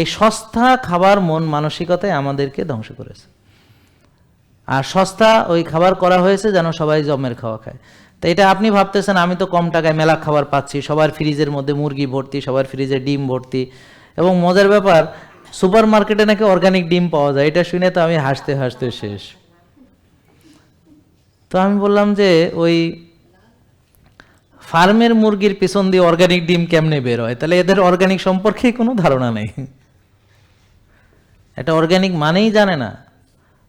এই সস্তা খাবার মন মানসিকতায় আমাদেরকে ধ্বংস করেছে। আর সস্তা ওই খাবার করা হয়েছে যেন সবাই জমের খাওয়া খায়। তো এটা আপনি ভাবতেছেন, আমি তো কম টাকায় মেলা খাবার পাচ্ছি, সবার ফ্রিজের মধ্যে মুরগি ভর্তি, সবার ফ্রিজে ডিম ভর্তি। এবং মজার ব্যাপার সুপার মার্কেটে নাকি অর্গানিক ডিম পাওয়া যায়, এটা শুনে তো আমি হাসতে হাসতে শেষ। তো আমি বললাম যে, ওই ফার্মের মুরগির পিছন দিয়ে অর্গানিক ডিম কেমনে বের হয়? তাহলে এদের অর্গানিক সম্পর্কে কোনো ধারণা নেই। এটা অর্গ্যানিক মানেই জানে না।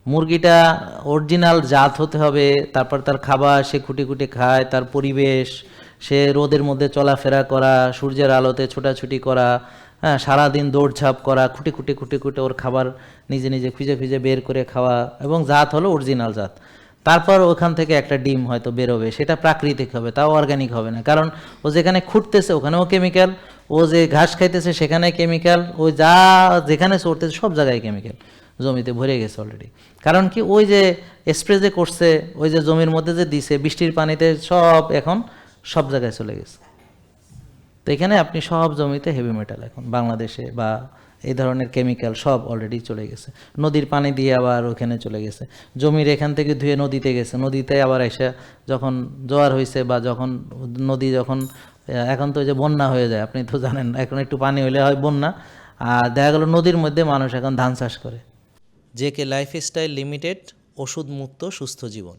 মুরগিটা অরিজিনাল জাত হতে হবে, তারপর তার খাবার সে খুঁটি খুঁটি খায়, তার পরিবেশ, সে রোদের মধ্যে চলাফেরা করা, সূর্যের আলোতে ছোটাছুটি করা হ্যাঁ সারাদিন দৌড়ঝাঁপ করা, খুঁটি খুঁটি খুঁটি খুঁটে ওর খাবার নিজে নিজে খুঁজে খুঁজে বের করে খাওয়া, এবং জাত হলো অরিজিনাল জাত। তারপর ওখান থেকে একটা ডিম হয়তো বেরোবে, সেটা প্রাকৃতিক হবে, তাও অর্গ্যানিক হবে না। কারণ ও যেখানে খুঁটতেছে ওখানেও কেমিক্যাল ও যে ঘাস খাইতেছে সেখানে কেমিক্যাল ও যা যেখানে চড়তেছে সব জায়গায় কেমিক্যাল জমিতে ভরে গেছে অলরেডি কারণ কি ওই যে স্প্রে যে করছে, ওই যে জমির মধ্যে যে দিছে, বৃষ্টির পানিতে সব এখন সব জায়গায় চলে গেছে। তো এখানে আপনি সব জমিতে হেভি মেটাল এখন, বাংলাদেশে বা এই ধরনের কেমিক্যাল সব অলরেডি চলে গেছে। নদীর পানি দিয়ে আবার ওখানে চলে গেছে। জমির এখান থেকে ধুয়ে নদীতে গেছে। নদীতে আবার এসে যখন জোয়ার হয়েছে বা যখন নদী যখন এখন তো যে বন্যা হয়ে যায়, আপনি তো জানেন, এখন একটু পানি হলে হয় বন্যা। আর দেখা গেল নদীর মধ্যে মানুষ এখন ধান চাষ করে। জে কে লাইফস্টাইল লিমিটেড ওষুধ মুক্ত সুস্থ জীবন।